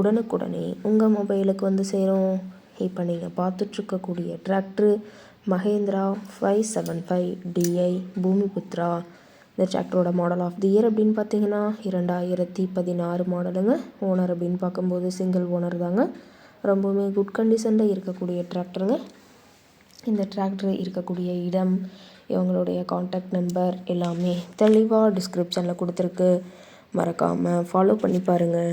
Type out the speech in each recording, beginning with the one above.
உடனுக்குடனே உங்கள் மொபைலுக்கு வந்து சேரும். இப்போ நீங்கள் பார்த்துட்ருக்கக்கூடிய tractor Mahindra five seven five DI Bhoomiputra. இந்த டிராக்டரோட மாடல் ஆஃப் தி இயர் அப்படின்னு பார்த்தீங்கன்னா இரண்டாயிரத்தி பதினாறு மாடலுங்க. ஓனர் அப்படின்னு பார்க்கும்போது சிங்கிள் ஓனர் தாங்க. ரொம்பவுமே குட் கண்டிஷனில் இருக்கக்கூடிய டிராக்டருங்க. இந்த டிராக்டர் இருக்கக்கூடிய இடம் இவங்களுடைய காண்டாக்ட் நம்பர் எல்லாமே தெளிவாக டிஸ்கிரிப்ஷனில் கொடுத்துருக்கு. மறக்காமல் ஃபாலோ பண்ணி பாருங்கள்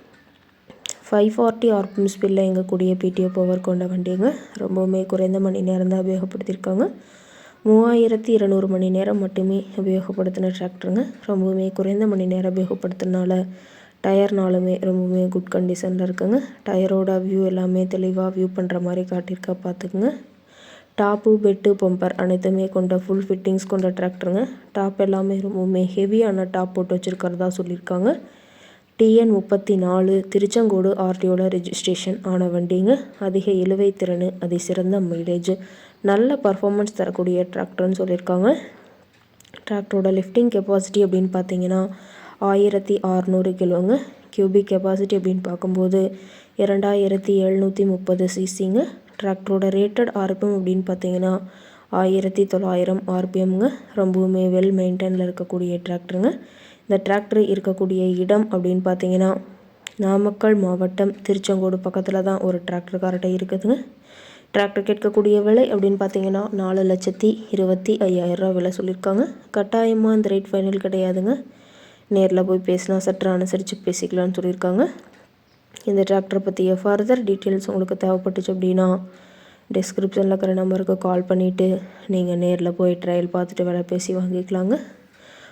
ஃபைவ் ஃபார்ட்டி ஆர்பிஎம் ஸ்பீடில் இயங்கக்கூடிய பிடிஓ பவர் கொண்ட வண்டிங்க ரொம்பவுமே குறைந்த மணி நேரம் தான் உபயோகப்படுத்தியிருக்காங்க. மூவாயிரத்தி இருநூறு மணி நேரம் மட்டுமே உபயோகப்படுத்தின டிராக்டருங்க ரொம்பவுமே குறைந்த மணி நேரம் உபயோகப்படுத்தினால டயர்னாலுமே ரொம்பவுமே குட் கண்டிஷனில் இருக்குங்க. டயரோட வியூ எல்லாமே தெளிவாக வியூ பண்ணுற மாதிரி காட்டியிருக்கா பார்த்துக்குங்க டாப்பு பெட்டு பம்பர் அனைத்துமே கொண்ட ஃபுல் ஃபிட்டிங்ஸ் கொண்ட டிராக்டருங்க டாப் எல்லாமே ரொம்பவுமே ஹெவியான டாப் போட்டு வச்சுருக்கிறதா சொல்லியிருக்காங்க. டிஎன் முப்பத்தி நாலு திருச்செங்கோடு ஆர்டிஓவில் ரிஜிஸ்ட்ரேஷன் ஆன வண்டிங்க அதிக இழுவை திறன் அதி சிறந்த மைலேஜ் நல்ல பர்ஃபார்மன்ஸ் தரக்கூடிய டிராக்டர்னு சொல்லியிருக்காங்க. டிராக்டரோட லிஃப்டிங் கெப்பாசிட்டி அப்படின்னு பார்த்தீங்கன்னா ஆயிரத்தி அறநூறு கிலோங்க. கியூபிக் கெப்பாசிட்டி அப்படின்னு பார்க்கும்போது இரண்டாயிரத்தி எழுநூற்றி முப்பது சிசிங்க டிராக்டரோட ரேட்டட் ஆர்பிஎம் அப்படின்னு பார்த்தீங்கன்னா ஆயிரத்தி தொள்ளாயிரம் ஆர்பிஎம்ங்க. ரொம்பவுமே வெல் மெயின்டைனில் இருக்கக்கூடிய டிராக்டருங்க இந்த டிராக்டர் இருக்கக்கூடிய இடம் அப்படின்னு பார்த்தீங்கன்னா நாமக்கல் மாவட்டம் திருச்செங்கோடு பக்கத்தில் தான் ஒரு டிராக்டர்கார்ட்ட இருக்குதுங்க. டிராக்டர் கேட்கக்கூடிய விலை அப்படின்னு பார்த்தீங்கன்னா நாலு லட்சத்தி இருபத்தி ஐயாயிரரூவா விலை சொல்லியிருக்காங்க. கட்டாயமாக இந்த ரேட் ஃபைனல் கிடையாதுங்க. நேரில் போய் பேசினா சற்று அனுசரித்து பேசிக்கலாம்னு சொல்லியிருக்காங்க. இந்த டிராக்டரை பற்றிய ஃபர்தர் டீட்டெயில்ஸ் உங்களுக்கு தேவைப்பட்டுச்சு அப்படின்னா டிஸ்கிரிப்ஷனில் இருக்கிற நம்பருக்கு கால் பண்ணிவிட்டு நீங்கள் நேரில் போய் ட்ரையல் பார்த்துட்டு விலை பேசி வாங்கிக்கலாங்க.